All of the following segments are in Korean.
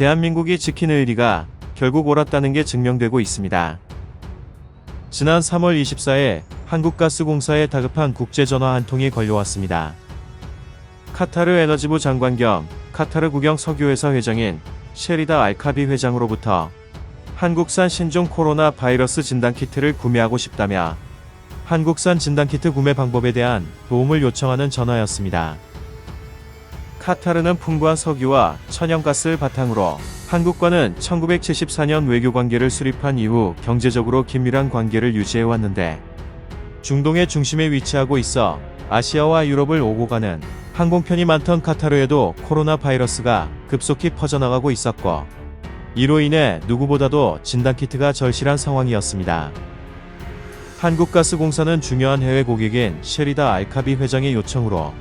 대한민국이 지킨 의리가 결국 옳았다는 게 증명되고 있습니다. 지난 3월 24일 한국가스공사에 다급한 국제전화 한 통이 걸려왔습니다. 카타르 에너지부 장관 겸 카타르 국영 석유회사 회장인 셰리다 알카비 회장으로부터 한국산 신종 코로나 바이러스 진단키트를 구매하고 싶다며 한국산 진단키트 구매 방법에 대한 도움을 요청하는 전화였습니다. 카타르는 풍부한 석유와 천연가스를 바탕으로 한국과는 1974년 외교 관계를 수립한 이후 경제적으로 긴밀한 관계를 유지해 왔는데 중동의 중심에 위치하고 있어 아시아와 유럽을 오고 가는 항공편이 많던 카타르에도 코로나 바이러스가 급속히 퍼져나가고 있었고 이로 인해 누구보다도 진단키트가 절실한 상황이었습니다. 한국가스공사는 중요한 해외 고객인 셰리다 알카비 회장의 요청으로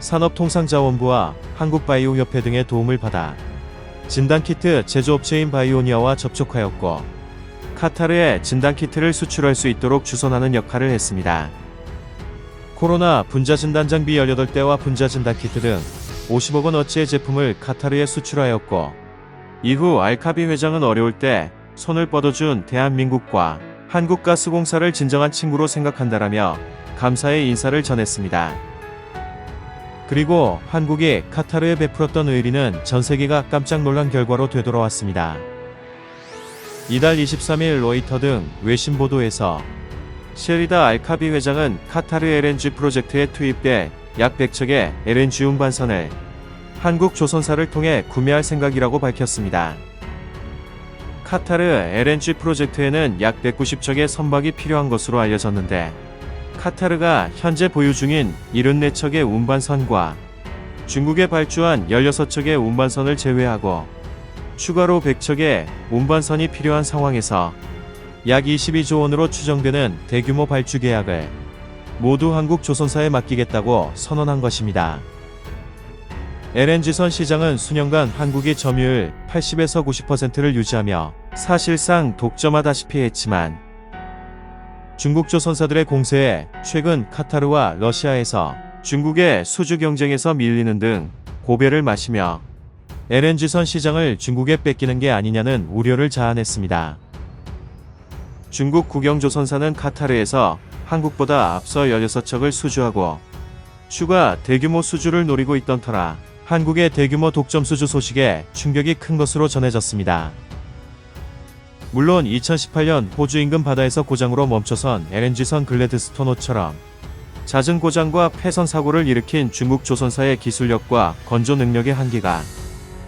산업통상자원부와 한국바이오협회 등의 도움을 받아 진단키트 제조업체인 바이오니아와 접촉하였고 카타르에 진단키트를 수출할 수 있도록 주선하는 역할을 했습니다. 코로나 분자 진단 장비 18대와 분자 진단 키트 등 50억 원어치의 제품을 카타르에 수출하였고 이후 알카비 회장은 어려울 때 손을 뻗어준 대한민국과 한국가스공사를 진정한 친구로 생각한다라며 감사의 인사를 전했습니다. 그리고 한국이 카타르에 베풀었던 의리는 전 세계가 깜짝 놀란 결과로 되돌아왔습니다. 이달 23일 로이터 등 외신 보도에서 셰리다 알카비 회장은 카타르 LNG 프로젝트에 투입돼 약 100척의 LNG 운반선을 한국 조선사를 통해 구매할 생각이라고 밝혔습니다. 카타르 LNG 프로젝트에는 약 190척의 선박이 필요한 것으로 알려졌는데 카타르가 현재 보유 중인 74척의 운반선과 중국에 발주한 16척의 운반선을 제외하고 추가로 100척의 운반선이 필요한 상황에서 약 22조 원으로 추정되는 대규모 발주 계약을 모두 한국 조선사에 맡기겠다고 선언한 것입니다. LNG선 시장은 수년간 한국이 점유율 80에서 90%를 유지하며 사실상 독점하다시피 했지만 중국 조선사들의 공세에 최근 카타르와 러시아에서 중국의 수주 경쟁에서 밀리는 등 고배를 마시며 LNG선 시장을 중국에 뺏기는 게 아니냐는 우려를 자아냈습니다. 중국 국영조선사는 카타르에서 한국보다 앞서 16척을 수주하고 추가 대규모 수주를 노리고 있던 터라 한국의 대규모 독점 수주 소식에 충격이 큰 것으로 전해졌습니다. 물론 2018년 호주 인근 바다에서 고장으로 멈춰선 LNG선 글래드스토노처럼 잦은 고장과 폐선 사고를 일으킨 중국 조선사의 기술력과 건조 능력의 한계가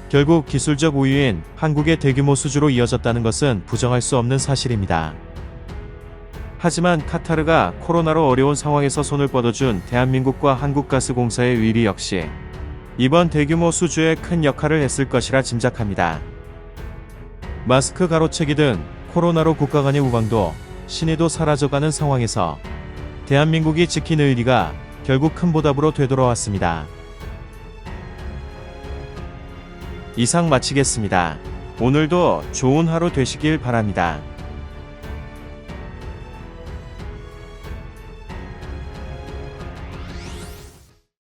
결국 기술적 우위인 한국의 대규모 수주로 이어졌다는 것은 부정할 수 없는 사실입니다. 하지만 카타르가 코로나로 어려운 상황에서 손을 뻗어준 대한민국과 한국가스공사의 위리 역시 이번 대규모 수주에 큰 역할을 했을 것이라 짐작합니다. 마스크 가로채기 등 코로나로 국가 간의 우방도 신의도 사라져가는 상황에서 대한민국이 지킨 의리가 결국 큰 보답으로 되돌아왔습니다. 이상 마치겠습니다. 오늘도 좋은 하루 되시길 바랍니다.